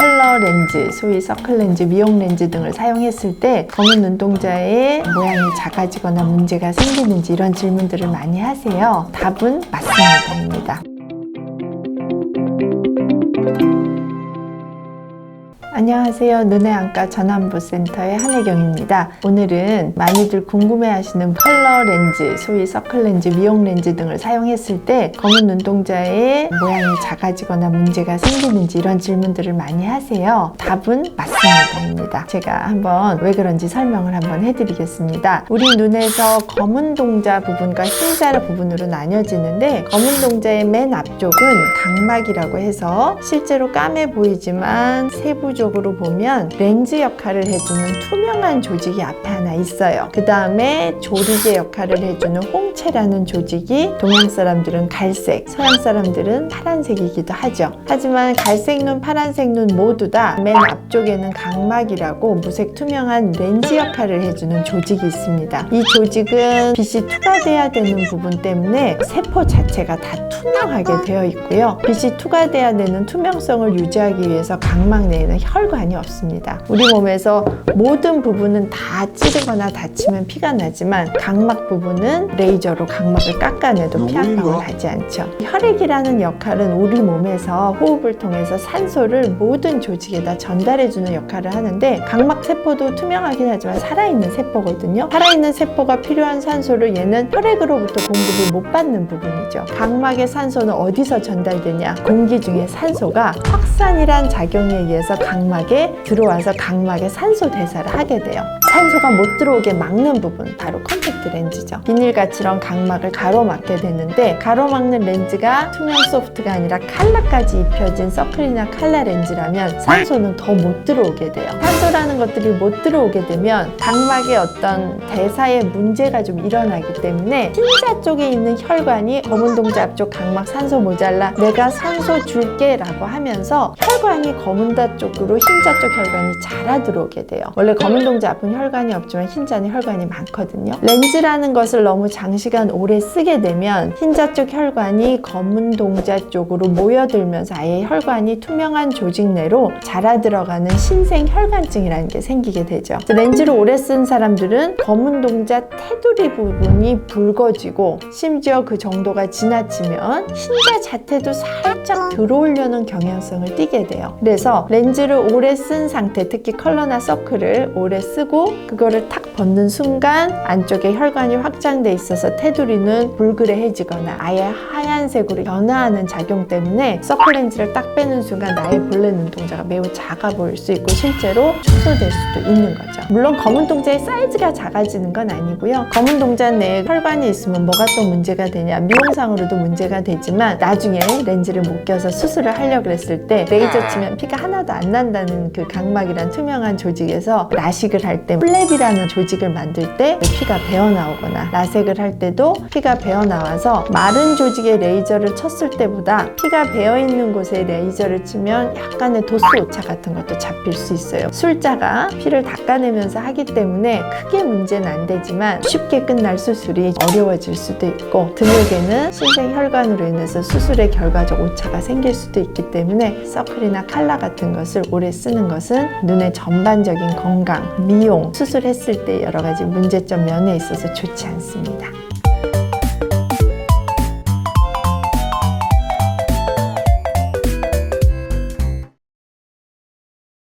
컬러 렌즈, 소위 서클 렌즈, 미용 렌즈 등을 사용했을 때 검은 눈동자의 모양이 작아지거나 문제가 생기는지 이런 질문들을 많이 하세요. 답은 맞습니다입니다. 안녕하세요. 눈의 안과 전환부센터의 한혜경입니다. 오늘은 많이들 궁금해하시는 컬러 렌즈, 소위 서클 렌즈, 미용 렌즈 등을 사용했을 때 검은 눈동자의 모양이 작아지거나 문제가 생기는지 이런 질문들을 많이 하세요. 답은 맞습니다입니다. 제가 한번 왜 그런지 설명을 한번 해드리겠습니다. 우리 눈에서 검은 동자 부분과 흰자 부분으로 나뉘어지는데 검은 동자의 맨 앞쪽은 각막이라고 해서 실제로 까매 보이지만 세부적 으로 보면 렌즈 역할을 해주는 투명한 조직이 앞에 하나 있어요. 그 다음에 조리개 역할을 해주는 홍채라는 조직이 동양 사람들은 갈색, 서양 사람들은 파란색이기도 하죠. 하지만 갈색 눈, 파란색 눈 모두 다 맨 앞쪽에는 각막이라고 무색 투명한 렌즈 역할을 해주는 조직이 있습니다. 이 조직은 빛이 투과돼야 되는 부분 때문에 세포 자체가 다 투명하게 되어 있고요. 빛이 투과돼야 되는 투명성을 유지하기 위해서 각막 내에는 혈관이 없습니다. 우리 몸에서 모든 부분은 다 찌르거나 다치면 피가 나지만 각막 부분은 레이저로 각막을 깎아내도 피 한 방울 하지 않죠. 혈액이라는 역할은 우리 몸에서 호흡을 통해서 산소를 모든 조직에다 전달해주는 역할을 하는데 각막 세포도 투명하긴 하지만 살아있는 세포거든요. 살아있는 세포가 필요한 산소를 얘는 혈액으로부터 공급을 못 받는 부분이죠. 각막의 산소는 어디서 전달되냐? 공기 중에 산소가 확산이란 작용에 의해서 각 막에 들어와서 각막의 산소 대사를 하게 돼요. 산소가 못 들어오게 막는 부분 바로 컨택트 렌즈죠. 비닐같이런 각막을 가로막게 되는데 가로막는 렌즈가 투명 소프트가 아니라 칼라까지 입혀진 서클이나 칼라 렌즈라면 산소는 더 못 들어오게 돼요. 산소라는 것들이 못 들어오게 되면 각막의 어떤 대사에 문제가 좀 일어나기 때문에 흰자 쪽에 있는 혈관이 검은 동자 앞쪽 각막 산소 모자라 내가 산소 줄게 라고 하면서 혈관이 검은다 쪽으로 흰자 쪽 혈관이 자라 들어오게 돼요. 원래 검은 동자 앞은 혈 관이 없지만 흰자는 혈관이 많거든요. 렌즈라는 것을 너무 장시간 오래 쓰게 되면 흰자 쪽 혈관이 검은 동자 쪽으로 모여들면서 아예 혈관이 투명한 조직 내로 자라 들어가는 신생 혈관증이라는 게 생기게 되죠. 렌즈를 오래 쓴 사람들은 검은 동자 테두리 부분이 붉어지고 심지어 그 정도가 지나치면 흰자 자태도 살짝 들어오려는 경향성을 띠게 돼요. 그래서 렌즈를 오래 쓴 상태, 특히 컬러나 서클을 오래 쓰고 그거를 탁 벗는 순간 안쪽에 혈관이 확장돼 있어서 테두리는 불그레해지거나 아예 하얀색으로 변화하는 작용 때문에 서클 렌즈를 딱 빼는 순간 나의 본래 눈동자가 매우 작아 보일 수 있고 실제로 축소될 수도 있는 거죠. 물론 검은 동자의 사이즈가 작아지는 건 아니고요. 검은 동자 내에 혈관이 있으면 뭐가 또 문제가 되냐 미용상으로도 문제가 되지만 나중에 렌즈를 못 껴서 수술을 하려고 했을 때 레이저 치면 피가 하나도 안 난다는 그 각막이란 투명한 조직에서 라식을 할 때 플랩이라는 조직 을 만들 때 피가 배어 나오거나 라섹을 할 때도 피가 배어 나와서 마른 조직에 레이저를 쳤을 때보다 피가 배어 있는 곳에 레이저를 치면 약간의 도수 오차 같은 것도 잡힐 수 있어요. 술자가 피를 닦아내면서 하기 때문에 크게 문제는 안 되지만 쉽게 끝날 수술이 어려워질 수도 있고 드물게는 신생 혈관으로 인해서 수술의 결과적 오차가 생길 수도 있기 때문에 서클이나 칼라 같은 것을 오래 쓰는 것은 눈의 전반적인 건강, 미용, 수술했을 때 여러 가지 문제점 면에 있어서 좋지 않습니다.